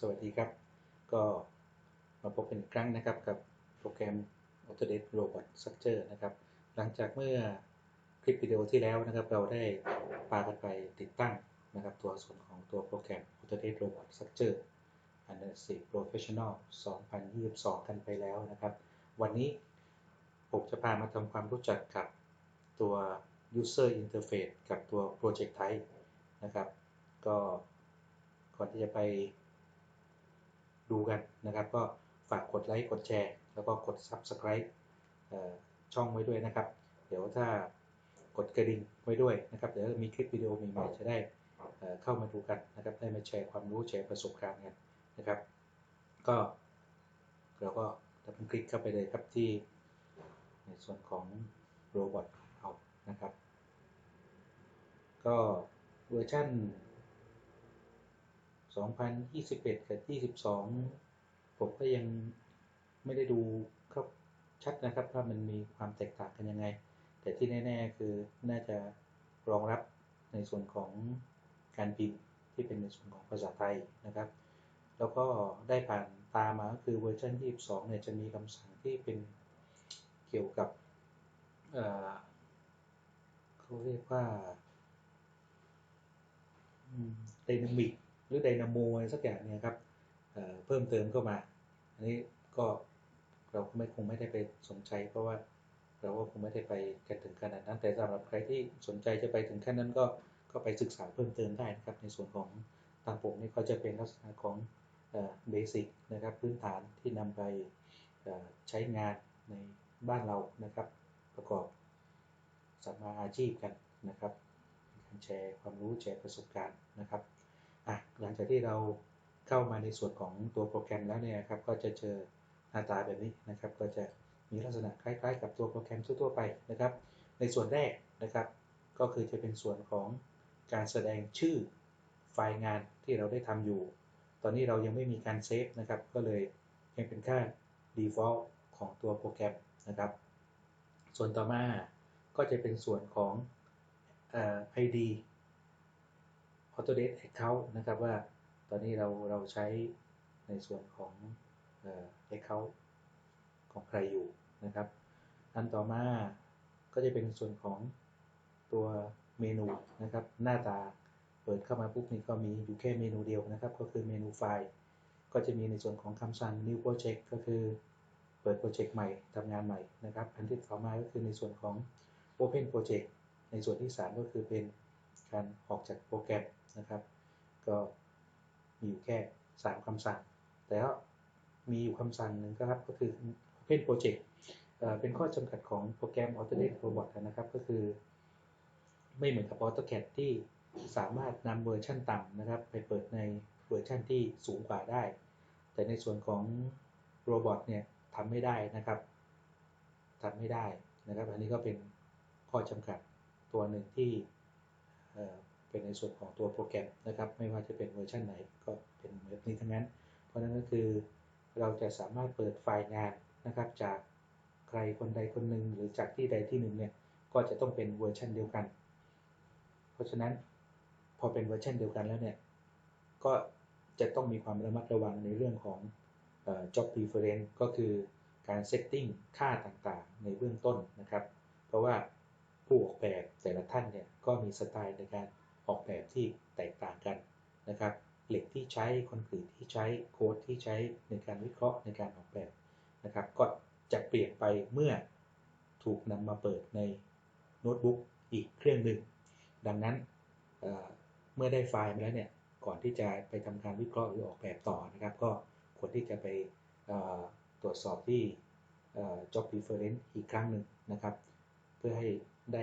สวัสดีครับ ก็มาพบกันอีกครั้งนะครับกับโปรแกรม Autodesk Robot Structure นะครับ หลังจากเมื่อคลิปวิดีโอที่แล้วนะครับ เราได้พากันไปติดตั้งนะครับ ตัวส่วนของตัวโปรแกรม Autodesk Robot Structure อันดับ4 Professional 2022 กันไปแล้วนะครับ วันนี้ผมจะพามาทำความรู้จักกับตัว User Interface กับตัว Project Type นะครับ ก็ก่อนที่จะไป ดูกันนะครับ ก็ฝากกดไลค์กดแชร์ แล้วก็กด Subscribe ช่องไว้ด้วยนะครับ เดี๋ยวถ้ากดกระดิ่งไว้ด้วยนะครับ เดี๋ยวมีคลิปวิดีโอใหม่ๆจะได้เข้ามาดูกันนะครับ ได้มาแชร์ความรู้แชร์ประสบการณ์กันนะครับ ก็เราก็จะคลิกเข้าไปเลยครับที่ในส่วนของโรบอทเอานะครับ ก็เวอร์ชัน 2021 กับ 22 ผมก็ยังไม่ได้ดูครับชัดนะครับว่ามันมีความแตกต่างกันยังไง แต่ที่แน่ ๆ คือน่าจะรองรับในส่วนของการพิมพ์ที่เป็นในส่วนของภาษาไทยนะครับ แล้วก็ได้ผ่านตามาก็คือเวอร์ชัน22 เนี่ยจะมีคำสั่งที่เป็นเกี่ยวกับเขาเรียกว่าไดนามิก หรือไดนาโมอะไรสักอย่างเนี่ยครับเเพิ่มเติมเข้ามา อันนี้ก็เราไม่คงไม่ได้ไปสนใจเพราะว่าเราก็คงไม่ได้ไปกันถึงขนาดนั้นแต่สำหรับใครที่สนใจจะไปถึงขั้นนั้นก็ก็ไปศึกษาเพิ่มเติมได้นะครับ ในส่วนของทางผมนี่ก็จะเป็นลักษณะของเบสิกนะครับพื้นฐานที่นำไปใช้งานในบ้านเรานะครับ ประกอบสัมมาอาชีพกันนะครับการแชร์ความรู้แชร์ประสบการณ์นะครับ อะหลังจากที่เราเข้ามาในส่วนของตัวโปรแกรมแล้วเนี่ยครับก็จะเจอหน้าตาแบบนี้นะครับ ก็จะมีลักษณะคล้าย ๆ กับตัวโปรแกรมทั่วไปนะครับ ในส่วนแรกนะครับ ก็คือจะเป็นส่วนของการแสดงชื่อไฟล์งานที่เราได้ทำอยู่ ตอนนี้เรายังไม่มีการเซฟนะครับ ก็เลยยังเป็นค่า default ของตัวโปรแกรมนะครับ ส่วนต่อมาก็จะเป็นส่วนของ ID Autodesk Account นะครับว่าตอนนี้เราเราใช้ในส่วนของ Account ของใครอยู่นะครับ อันต่อมาก็จะเป็นส่วนของตัวเมนูนะครับ หน้าตาเปิดเข้ามาปุ๊บนี่ก็มีอยู่แค่เมนูเดียวนะครับ ก็คือเมนูไฟล์ ก็จะมีในส่วนของคำสั่ง new project ก็คือเปิดโปรเจกต์ใหม่ทำงานใหม่นะครับ อันที่ต่อมาก็คือในส่วนของ open project ในส่วนที่ 3 ก็คือเป็น การออกจากโปรแกรมนะครับ ก็มีอยู่แค่ 3คำสั่ง แต่ก็มีอยู่คำสั่งหนึ่งครับก็คือ Open Project เป็นข้อจำกัดของโปรแกรม Autodesk Robot นะครับ ก็คือ ไม่เหมือนกับ AutoCAD ที่สามารถนำเวอร์ชันต่ำนะครับ ไปเปิดในเวอร์ชันที่สูงกว่าได้ แต่ในส่วนของ Robot เนี่ยทำไม่ได้นะครับทำไม่ได้นะครับ อันนี้ก็เป็นข้อจำกัดตัวหนึ่งที่ เป็นในส่วนของตัวโปรแกรมนะครับ ไม่ว่าจะเป็นเวอร์ชันไหนก็เป็นแบบนี้ทั้งนั้น เพราะนั้นก็คือเราจะสามารถเปิดไฟล์งานนะครับ จากใครคนใดคนหนึ่งหรือจากที่ใดที่หนึ่งเนี่ยก็จะต้องเป็นเวอร์ชันเดียวกัน เพราะฉะนั้นพอเป็นเวอร์ชันเดียวกันแล้วเนี่ยก็จะต้องมีความระมัดระวังในเรื่องของ job preference ก็คือการเซตติ้งค่าต่างๆ ในเบื้องต้นนะครับ เพราะว่า ผู้ออกแบบแต่ละท่านเนี่ยก็มีสไตล์ในการออกแบบที่แตกต่างกันนะครับเหล็กที่ใช้คอนกรีตที่ใช้โค้ดที่ใช้ในการวิเคราะห์ในการออกแบบนะครับก็จะเปลี่ยนไปเมื่อถูกนำมาเปิดในโน้ตบุ๊กอีกเครื่องหนึ่งดังนั้นเมื่อได้ไฟล์มาแล้วเนี่ยก่อนที่จะไปทำการวิเคราะห์หรือออกแบบต่อนะครับ ก็ควรที่จะไปตรวจสอบที่ job reference อีกครั้งหนึ่งนะครับ เพื่อให้ ได้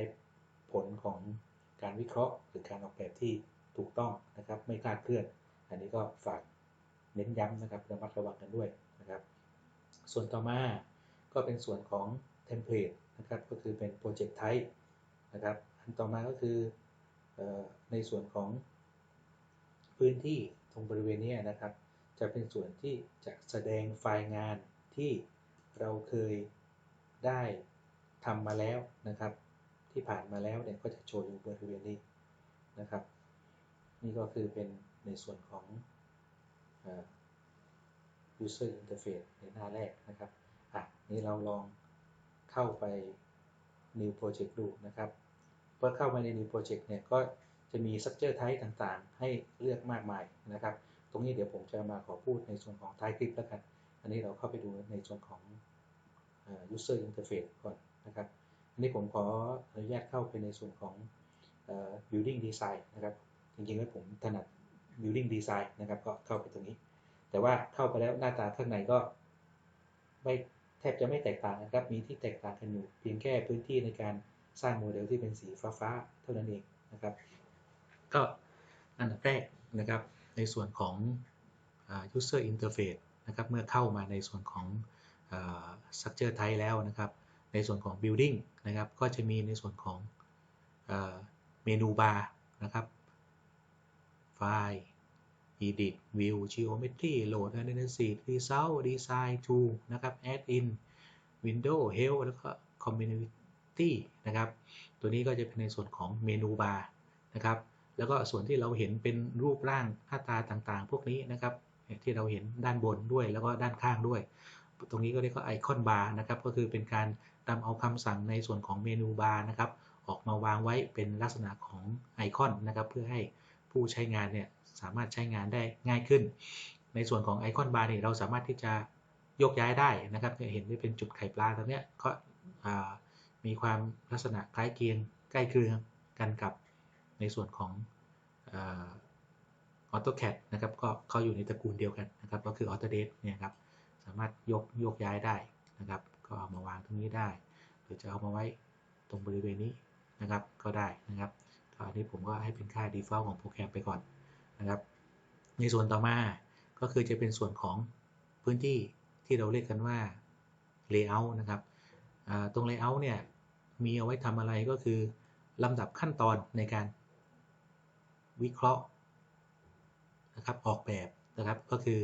ผลของการวิเคราะห์ หรือการออกแบบที่ถูกต้องนะครับ ไม่คลาดเคลื่อน อันนี้ก็ฝากเน้นย้ำนะครับระมัดระวังกันด้วยนะครับ ส่วนต่อมาก็เป็นส่วนของเทมเพลตนะครับก็คือเป็นโปรเจกต์ไทป์นะครับอันต่อมาก็คือในส่วนของพื้นที่ตรงบริเวณนี้นะครับ จะเป็นส่วนที่จะแสดงไฟล์งานที่เราเคยได้ทำมาแล้วนะครับ ที่ผ่านมาแล้วเนี่ยก็จะโชว์อยู่บริเวณนี้นะครับ นี่ก็คือเป็นในส่วนของ user interface ในหน้าแรกนะครับอะนี่เราลองเข้าไป new project ดูนะครับเมื่อเข้ามาใน new project เนี่ยก็จะมี structure type ต่างๆ ให้เลือกมากมายนะครับ ตรงนี้เดี๋ยวผมจะมาขอพูดในส่วนของท้ายคลิปแล้วกัน อันนี้เราเข้าไปดูในส่วนของ user interface ก่อนนะครับ นนี้ผมขออนุญาตเข้าไปในส่วนของ building design นะครับ จริงๆแล้วผมถนัด building design นะครับ ก็เข้าไปตรงนี้ แต่ว่าเข้าไปแล้วหน้าตาข้างในก็ไม่แทบจะไม่แตกต่างนะครับ มีที่แตกต่างกันอยู่ เพียงแค่พื้นที่ในการสร้างโมเดลที่เป็นสีฟ้าๆ เท่านั้นเองนะครับ ก็อันดับแรกนะครับ ในส่วนของ user interface นะครับ เมื่อเข้ามาในส่วนของ structure type แล้วนะครับ ในส่วนของ building นะครับ ก็จะมีในส่วนของเมนูบาร์นะครับ ไฟล์ edit view geometry load analysis result design tool นะครับ add in window help แล้วก็ community นะครับ ตัวนี้ก็จะเป็นในส่วนของเมนูบาร์นะครับ แล้วก็ส่วนที่เราเห็นเป็นรูปร่างหน้าตาต่างๆ พวกนี้นะครับที่เราเห็นด้านบนด้วยแล้วก็ด้านข้างด้วย ตรงนี้ก็เรียกว่าไอคอนบาร์นะครับ ก็คือเป็นการ นำเอาคำสั่งในส่วนของเมนูบาร์นะครับออกมาวางไว้เป็นลักษณะของไอคอนนะครับเพื่อให้ผู้ใช้งานเนี่ยสามารถใช้งานได้ง่ายขึ้น ในส่วนของไอคอนบาร์นี่เราสามารถที่จะยกย้ายได้นะครับเห็นได้เป็นจุดไข่ปลาตรงนี้ก็มีความลักษณะคล้ายเคียงใกล้เคียงกันกับในส่วนของออโต้แคดนะครับก็เขาอยู่ในตระกูลเดียวกันนะครับก็คือ Autodesk เนี่ยครับสามารถยกยกย้ายได้นะครับ ก็เอามาวางตรงนี้ได้ หรือจะเอามาไว้ตรงบริเวณนี้นะครับก็ได้นะครับอันนี้ผมก็ให้เป็นค่า default ของโปรแกรมไปก่อนนะครับ ในส่วนต่อมาก็คือจะเป็นส่วนของพื้นที่ที่เราเรียกกันว่า layout นะครับตรง layout เนี่ยมีเอาไว้ทำอะไรก็คือลำดับขั้นตอนในการวิเคราะห์นะครับออกแบบนะครับก็คือ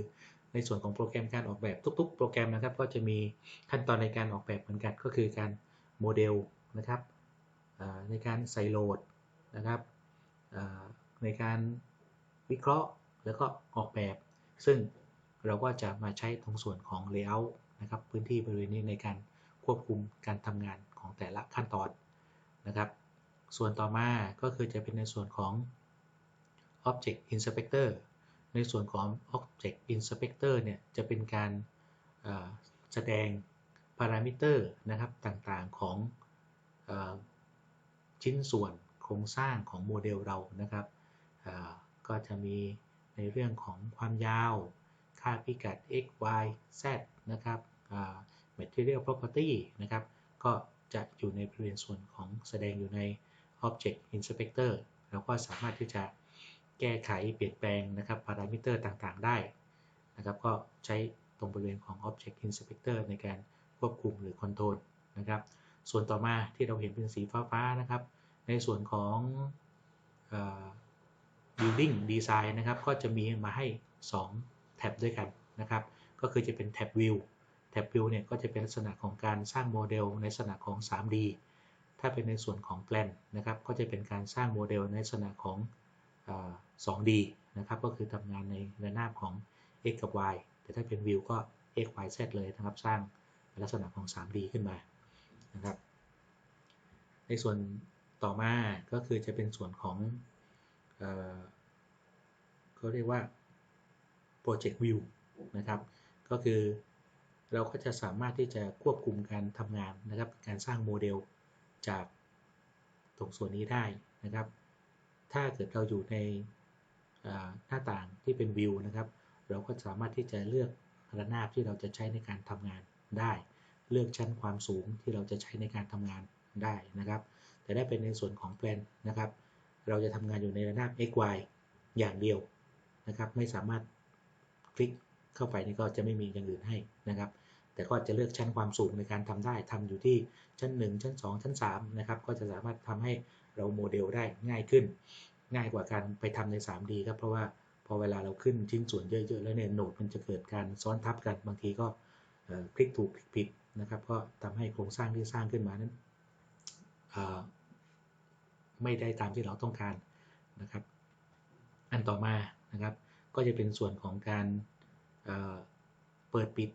ในส่วนของโปรแกรมการออกแบบทุก ๆ โปรแกรมนะครับ ก็จะมีขั้นตอนในการออกแบบเหมือนกันก็คือการโมเดลนะครับในการใส่โหลดนะครับในการวิเคราะห์แล้วก็ออกแบบ ซึ่งเราก็จะมาใช้ตรงส่วนของ layout นะครับพื้นที่บริเวณนี้ในการควบคุมการทำงานของแต่ละขั้นตอนนะครับ ส่วนต่อมาก็คือจะเป็นในส่วนของ Object Inspector ในส่วนของ Object Inspector เนี่ยจะเป็นการแสดงพารามิเตอร์นะครับต่างๆของอชิ้นส่วนโครงสร้างของโมเดลเรานะครับก็จะมีในเรื่องของความยาว ค่าพิกัด x y z นะครับ material property นะครับ ก็จะอยู่ในบริเวณส่วนของแสดงอยู่ใน object inspector เราก็สามารถที่จะ แก้ไขเปลี่ยนแปลงนะครับพารามิเตอร์ต่างๆ ได้นะครับก็ใช้ตรงบริเวณของ object inspector ในการควบคุมหรือคอนโทรลนะครับส่วนต่อมาที่เราเห็นเป็นสีฟ้าๆนะครับ ในส่วนของ building design นะครับก็จะมีมาให้ 2 แท็บด้วยกันนะครับก็คือจะเป็นแท็บ view แท็บ view เนี่ยก็จะเป็นลักษณะของการสร้างโมเดลในลักษณะของ 3D ถ้าเป็นในส่วนของ plan นะครับก็จะเป็นการสร้างโมเดลในลักษณะของ 2D นะครับก็คือทำงานในระนาบของ x กับ y แต่ถ้าเป็น view ก็ x y z เลยนะครับสร้างลักษณะของ 3D ขึ้นมานะครับ ในส่วนต่อมาก็คือจะเป็นส่วนของเขาเรียกว่า Project View นะครับก็คือเราก็จะสามารถที่จะควบคุมการทำงานนะครับ การสร้างโมเดลจากตรงส่วนนี้ได้นะครับ ถ้าเกิดเราอยู่ในหน้าต่างที่เป็นวิวนะครับ เราก็สามารถที่จะเลือกระนาบที่เราจะใช้ในการทำงานได้ เลือกชั้นความสูงที่เราจะใช้ในการทำงานได้นะครับ แต่ได้เป็นในส่วนของแปลนนะครับ เราจะทำงานอยู่ในระนาบ x y อย่างเดียวนะครับ ไม่สามารถคลิกเข้าไปนี่ก็จะไม่มีอย่างอื่นให้นะครับ แต่ก็จะเลือกชั้นความสูงในการทำได้ทำอยู่ที่ชั้น 1 ชั้น 2 ชั้น3นะครับ ก็จะสามารถทำให้ เราโมเดลได้ง่ายขึ้น ง่ายกว่าการไปทำใน 3D ครับเพราะว่าพอเวลาเราขึ้นชิ้นส่วนเยอะ ๆ แล้วเนี่ยโหนดมันจะเกิดการซ้อนทับกันบางทีก็คลิกถูกคลิกผิดนะครับก็ทำให้โครงสร้างที่สร้างขึ้นมานั้นไม่ได้ตามที่เราต้องการนะครับ อันต่อมานะครับ ก็จะเป็นส่วนของการเปิปิดปิด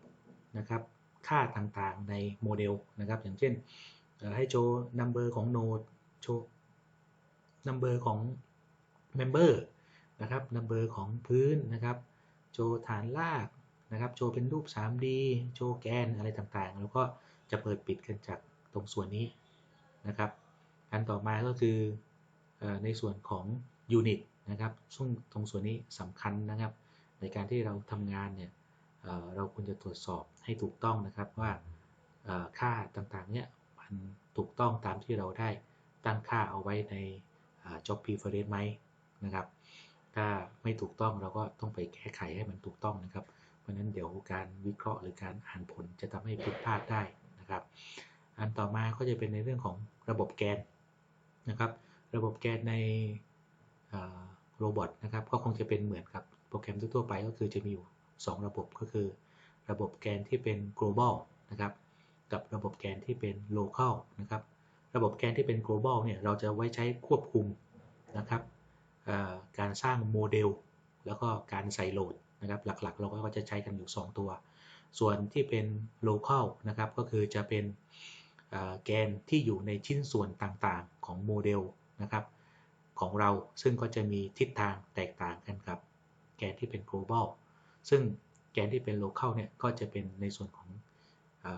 นะครับ ค่าต่างๆในโมเดลนะครับ อย่างเช่นให้โชว์ number ของโนดโชว์ number ของ member นะครับ number ของพื้นนะครับ โชว์ฐานรากนะครับ โชว์เป็นรูป 3D โชว์แกนอะไรต่างๆ แล้วก็จะเปิดปิดกันจากตรงส่วนนี้นะครับ อันต่อมาก็คือในส่วนของ unit นะครับซึ่งตรงส่วนนี้สำคัญนะครับ ในการที่เราทำงานเนี่ยเเราควรจะตรวจสอบให้ถูกต้องนะครับว่าค่าต่างๆเนี่ยมันถูกต้องตามที่เราได้ตั้งค่าเอาไว้ใน อ่า job preference ไหมนะครับ ถ้าไม่ถูกต้องเราก็ต้องไปแก้ไขให้มันถูกต้องนะครับ เพราะฉะนั้นเดี๋ยวการวิเคราะห์หรือการอ่านผลจะทำให้ผิดพลาดได้นะครับ อันต่อมาก็จะเป็นในเรื่องของระบบแกนนะครับ ระบบแกนในโรบอทนะครับก็คงจะเป็นเหมือนกับโปรแกรมทั่วไปก็คือจะมีอยู่ 2 ระบบก็คือ ระบบแกนที่เป็น global นะครับ กับระบบแกนที่เป็น local นะครับ ระบบแกนที่เป็น global เนี่ยเราจะไว้ใช้ควบคุมนะครับการสร้างโมเดล แล้วก็การใส่โหลดนะครับหลักๆ เราก็จะใช้กันอยู่ 2 ตัว ส่วนที่เป็น local นะครับก็คือจะเป็นแกนที่อยู่ในชิ้นส่วนต่างๆของโมเดลนะครับของเราซึ่งก็จะมีทิศทางแตกต่างกันกับ แกนที่เป็น global ซึ่งแกนที่เป็น local เนี่ยก็จะเป็นในส่วนของ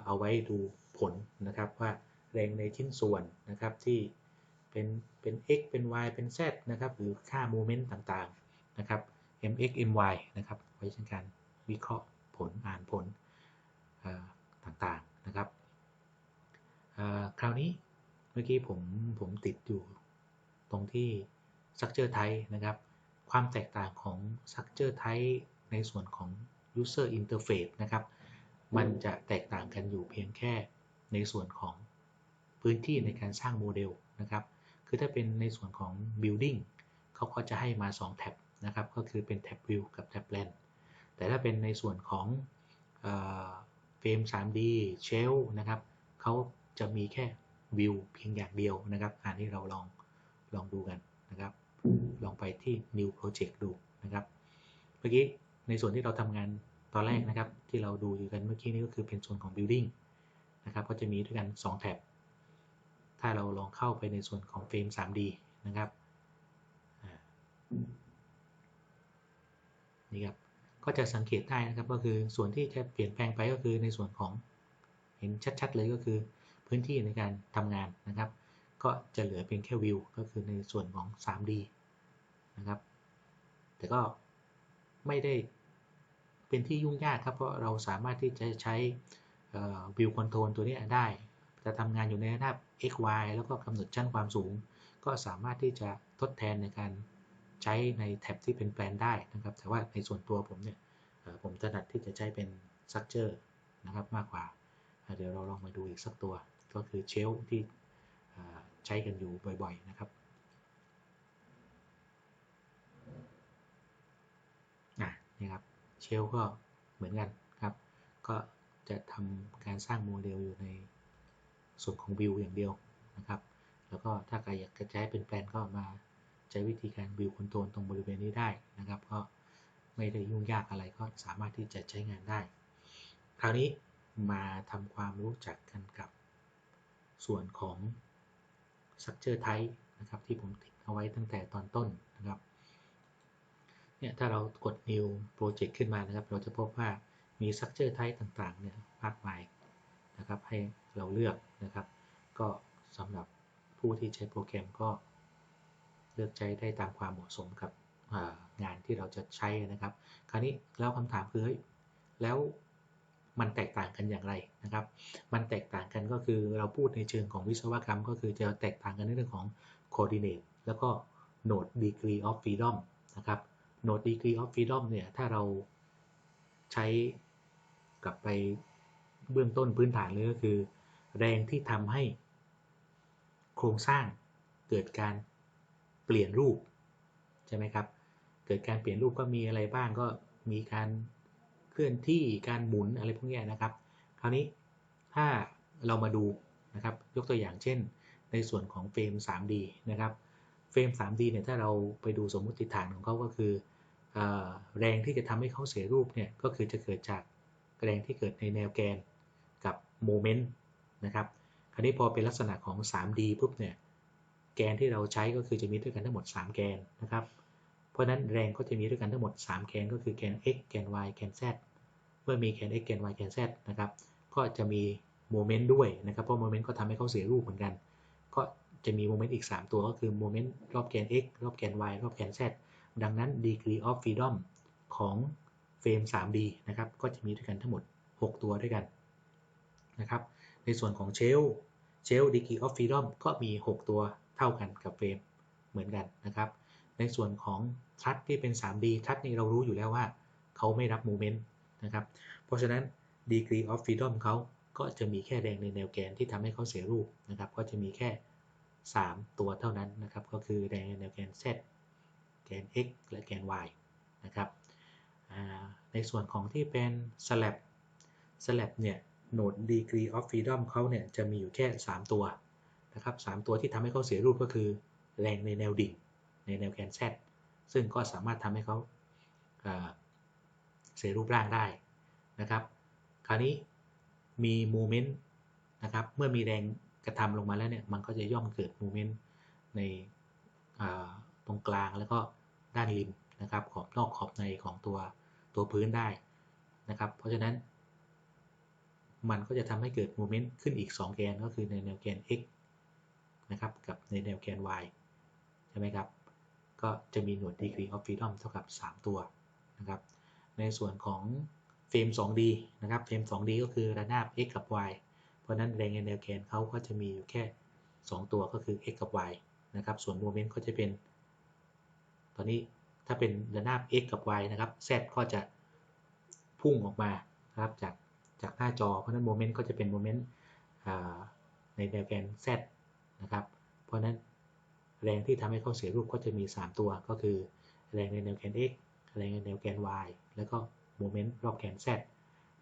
เอาไว้ดูผลนะครับว่า แรงในชิ้นส่วนนะครับที่เป็นเป็น x เป็น y เป็น z นะครับหรือค่าโมเมนต์ต่างๆนะครับ mx my นะครับไว้ใช้การวิเคราะห์ผลอ่านผลต่างๆนะครับคราวนี้เมื่อกี้ผมผมติดอยู่ตรงที่ structure type นะครับความแตกต่างของ structure type ในส่วนของ user interface นะครับ มันจะแตกต่างกันอยู่เพียงแค่ในส่วนของ พื้นที่ในการสร้างโมเดลนะครับ คือถ้าเป็นในส่วนของ building เขาก็จะให้มา 2 แท็บนะครับ ก็คือเป็นแท็บ view กับแท็บ plan แต่ถ้าเป็นในส่วนของเฟรม 3D shell นะครับ เขาจะมีแค่ view เพียงอย่างเดียวนะครับ อันนี้เราลองลองดูกันนะครับ ลองไปที่ new project ดูนะครับ เมื่อกี้ในส่วนที่เราทำงานตอนแรกนะครับ ที่เราดูอยู่กันเมื่อกี้นี้ก็คือเป็นส่วนของ building นะครับ ก็จะมีด้วยกัน 2 แท็บ ถ้าเราลองเข้าไปในส่วนของเฟรม 3D นะครับนี่ครับ ก็จะสังเกตได้นะครับก็คือส่วนที่จะเปลี่ยนแปลงไปก็คือในส่วนของเห็นชัดๆเลยก็คือพื้นที่ในการทำงานนะครับ ก็จะเหลือเพียงแค่วิวก็คือในส่วนของ 3D นะครับ แต่ก็ไม่ได้เป็นที่ยุ่งยากครับเพราะเราสามารถที่จะใช้วิวคอนโทรลตัวนี้ได้ จะทำงานอยู่ในระดับ x y แล้วก็กำหนดชั้นความสูง ก็สามารถที่จะทดแทนในการใช้ในแท็บที่เป็นแปลนได้นะครับ แต่ว่าในส่วนตัวผมเนี่ยผมถนัดที่จะใช้เป็น structure นะครับมากกว่า เดี๋ยวเราลองมาดูอีกสักตัว ก็คือเชลที่ใช้กันอยู่บ่อยๆนะครับนี่ครับเชลก็เหมือนกันครับ ก็จะทำการสร้างโมเดลอยู่ใน ส่วนของวิวอย่างเดียวนะครับ แล้วก็ถ้าใครอยากจะใช้เป็นแปลนก็มาใช้วิธีการวิวคอนโทรลตรงบริเวณนี้ได้นะครับ ก็ไม่ได้ยุ่งยากอะไรก็สามารถที่จะใช้งานได้ คราวนี้มาทำความรู้จักกันกับ ส่วนของ structure type นะครับที่ผมติดเอาไว้ตั้งแต่ตอนต้นนะครับเนี่ยถ้าเรากด new project ขึ้นมานะครับ เราจะพบว่ามี structure type ต่างๆเนี่ยมากมายนะครับให้ เราเลือกนะครับ ก็สำหรับผู้ที่ใช้โปรแกรมก็เลือกใช้ได้ตามความเหมาะสมกับงานที่เราจะใช้นะครับ คราวนี้แล้วคำถามคือเฮ้ยแล้วมันแตกต่างกันอย่างไรนะครับ มันแตกต่างกันก็คือเราพูดในเชิงของวิศวกรรม ก็คือจะแตกต่างกันในเรื่องของ coordinate แล้วก็ node degree of freedom นะครับ node degree of freedom เนี่ยถ้าเราใช้กลับไปเบื้องต้นพื้นฐานเลยก็คือ แรงที่ทำให้ โครงสร้างเกิดการเปลี่ยนรูปใช่ไหมครับ เกิดการเปลี่ยนรูปก็มีอะไรบ้างก็มีการเคลื่อนที่การหมุนอะไรพวกนี้นะครับ คราวนี้ถ้าเรามาดูนะครับยกตัวอย่างเช่น ในส่วนของเฟรม 3D นะครับเฟรม 3D เนี่ยถ้าเราไปดูสมมุติฐานของเขาก็คืออแรงที่จะทำให้เขาเสียรูปเนี่ยก็คือจะเกิดจากแรงที่เกิดในแนวแกนกับโมเมนต์ นะครับคราวนี้พอเป็นลักษณะของ 3D ปุ๊บเนี่ยแกนที่เราใช้ก็คือจะมีด้วยกันทั้งหมด 3 แกนนะครับ เพราะฉะนั้นแรงก็จะมีด้วยกันทั้งหมด 3 แกนก็คือแกน x แกน y แกน z เมื่อมีแกน x แกน y แกน z นะครับ ก็จะมีโมเมนต์ด้วยนะครับ เพราะโมเมนต์ก็ทำให้เขาเสียรูปเหมือนกัน ก็จะมีโมเมนต์อีก 3 ตัวก็คือโมเมนต์รอบแกน x รอบแกน y รอบแกน z ดังนั้น degree of freedom ของเฟรม 3D นะครับ ก็จะมีด้วยกันทั้งหมด 6 ตัวด้วยกันนะครับ ในส่วนของเชลเชล degree of freedom ก็มี 6 ตัวเท่ากันกับเฟรมเหมือนกันนะครับ ในส่วนของทัชที่เป็น 3D ทัชนี่เรารู้อยู่แล้วว่า เขาไม่รับโมเมนต์นะครับ เพราะฉะนั้น degree of freedom เขาก็จะมีแค่แรงในแนวแกนที่ทำให้เขาเสียรูปนะครับ ก็จะมีแค่ 3 ตัวเท่านั้นนะครับ ก็คือแรงในแนวแกน z แกน x และแกน y นะครับในส่วนของที่เป็น slab slab เนี่ย node degree of freedom เขาเนี่ยจะมีอยู่แค่ 3 ตัวนะครับ3ตัวที่ทำให้เขาเสียรูปก็คือ แรงในแนวดิ่งในแนวแกน z ซึ่งก็สามารถทำให้เขาเสียรูปร่างได้นะครับ คราวนี้มีโมเมนต์นะครับเมื่อมีแรงกระทำลงมาแล้วเนี่ยมันก็จะย่อมเกิดโมเมนต์ในตรงกลางแล้วก็ด้านริมนะครับขอบนอกขอบในของตัวตัวพื้นได้นะครับ เพราะฉะนั้น มันก็จะทำให้เกิดโมเมนต์ขึ้นอีก 2 แกนก็คือในแนวแกน x นะครับกับในแนวแกน y ใช่ไหมครับ ก็จะมีหน่วย degree of freedom เท่ากับ 3 ตัวนะครับ ในส่วนของเฟรม 2D นะครับ เฟรม 2D ก็คือระนาบ x กับ y เพราะนั้นแรงในแนวแกนเขาก็จะมีอยู่แค่ 2 ตัวก็คือ x กับ y นะครับ ส่วนโมเมนต์ก็จะเป็น ตอนนี้ถ้าเป็นระนาบ x กับ y นะครับ z ก็จะพุ่งออกมานะครับจาก จากหน้าจอ เพราะนั้นโมเมนต์ก็จะเป็นโมเมนต์ในแนวแกน z นะครับ เพราะนั้นแรงที่ทำให้เขาเสียรูปก็จะมี 3 ตัว ก็คือแรงในแนวแกน x แรงในแนวแกน y แล้วก็โมเมนต์รอบแกน z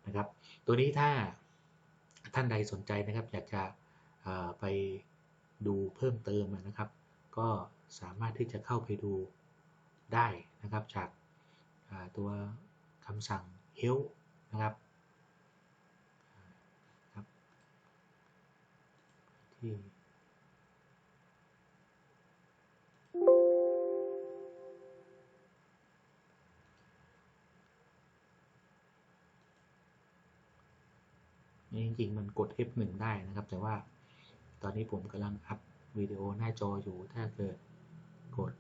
นะครับ ตัวนี้ถ้าท่านใดสนใจนะครับ อยากจะไปดูเพิ่มเติมนะครับ ก็สามารถที่จะเข้าไปดูได้นะครับจากตัวคำสั่ง help นะครับ ทีนี่จริงๆ มันกด F1 ได้นะครับ แต่ว่าตอนนี้ผมกำลังอัพวิดีโอหน้าจออยู่ ถ้าเกิดกด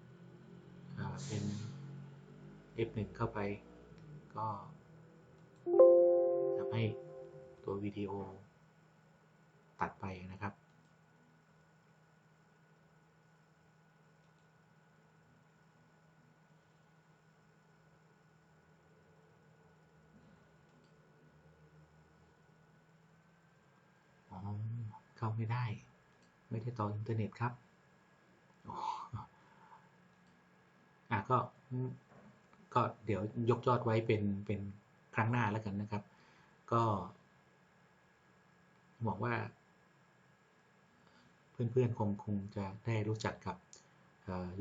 เป็น F1 เข้าไป ก็ทำให้ตัววิดีโอตัดไปนะครับ อ๋อ เข้าไม่ได้ ไม่ได้ต่ออินเทอร์เน็ตครับอะก็ก็เดี๋ยวยกยอดไว้เป็นเป็นครั้งหน้าแล้วกันนะครับ ก็หวังว่า เพื่อนๆคงคงจะได้รู้จักกับ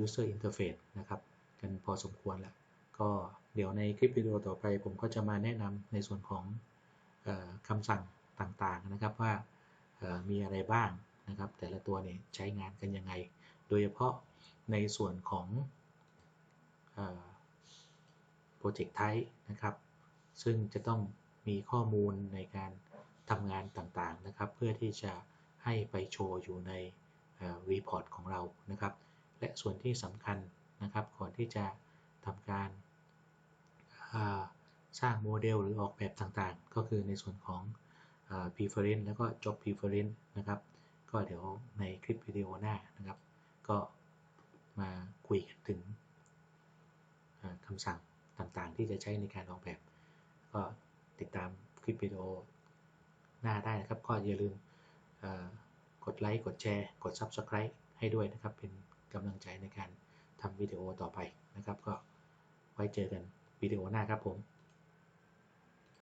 user interface นะครับกันพอสมควรแล้วก็เดี๋ยวในคลิปวิดีโอต่อไปผมก็จะมาแนะนำในส่วนของอคำสั่งต่างๆนะครับว่า มีอะไรบ้างนะครับ แต่ละตัวเนี่ยใช้งานกันยังไง โดยเฉพาะในส่วนของโปรเจกต์ไทป์นะครับ ซึ่งจะต้องมีข้อมูลในการทำงานต่างๆนะครับ เพื่อที่จะให้ไปโชว์อยู่ในรีพอร์ตของเรานะครับ และส่วนที่สำคัญนะครับก่อนที่จะทำการสร้างโมเดลหรือออกแบบต่างๆ ก็คือในส่วนของ preference แล้วก็ job preference นะครับ ก็เดี๋ยวในคลิปวิดีโอหน้านะครับ ก็มาคุยกันถึงคำสั่งต่างๆ ที่จะใช้ในการออกแบบ ก็ติดตามคลิปวิดีโอหน้าได้นะครับ ก็อย่าลืมกดไลค์ กดแชร์ กด Subscribe ให้ด้วยนะครับ เป็นกำลังใจในการทำวิดีโอต่อไปนะครับ ก็ไว้เจอกันวิดีโอหน้าครับผม